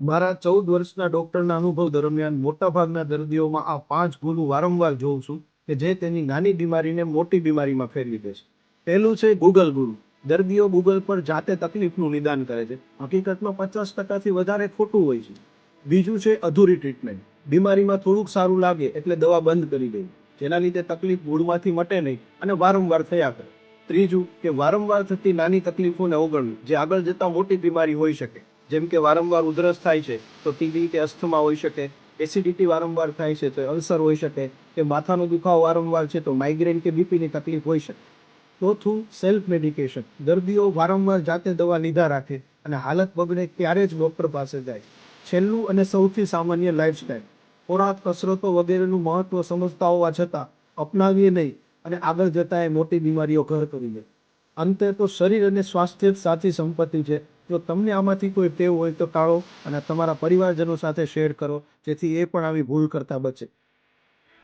મારા ચૌદ વર્ષના ડૉક્ટરના અનુભવ દરમિયાન મોટાભાગના દર્દીઓમાં આ પાંચ ભૂલો વારંવાર જોઉં છું કે જે તેની નાની બીમારીને મોટી બીમારીમાં ફેરવી દે છે. પહેલું છે ગૂગલ ગુરુ. દર્દીઓ ગૂગલ પર જાતે તકલીફનું નિદાન કરે છે. હકીકતમાં પચાસ ટકાથી વધારે ખોટું હોય છે. બીજું છે અધૂરી ટ્રીટમેન્ટ. બીમારીમાં થોડુંક સારું લાગે એટલે દવા બંધ કરી દે. જેના લીધે તકલીફ મૂળમાંથી મટે નહીં અને વારંવાર થયા કરે. ત્રીજું કે વારંવાર થતી નાની તકલીફોને અવગણવી જે આગળ જતાં મોટી બીમારી હોઈ શકે. જેમ કે વારંવાર ઉધરસ થાય છે, તો ટીબી કે અસ્થમા હોઈ શકે એસિડિટી વારંવાર થાય છે, તો અલ્સર હોઈ શકે, કે માથાનો દુખાવો વારંવાર છે, તો માઇગ્રેન કે બીપીની તકલીફ હોઈ શકે. ચોથું સેલ્ફ મેડિકેશન દર્દીઓ વારંવાર જાતે દવા લીધા રાખે અને હાલત બગડે ત્યારે જ ડૉક્ટર પાસે જાય. છેલ્લું અને સૌથી સામાન્ય લાઇફસ્ટાઇલ ખોરાક, કસરતો વગેરેનું મહત્વ સમજતા હોવા છતાં અપનાવીએ નહીં અને આગળ જતાં એ મોટી બીમારીઓ ઘર કરી દે. અંતે તો શરીર અને સ્વાસ્થ્ય જ સાચી સંપત્તિ છે. જો તમને આમાંથી કોઈ ટેવ હોય તો ટાળો અને તમારા પરિવારજનો સાથે શેર કરો, જેથી એ પણ આવી ભૂલ કરતા બચે.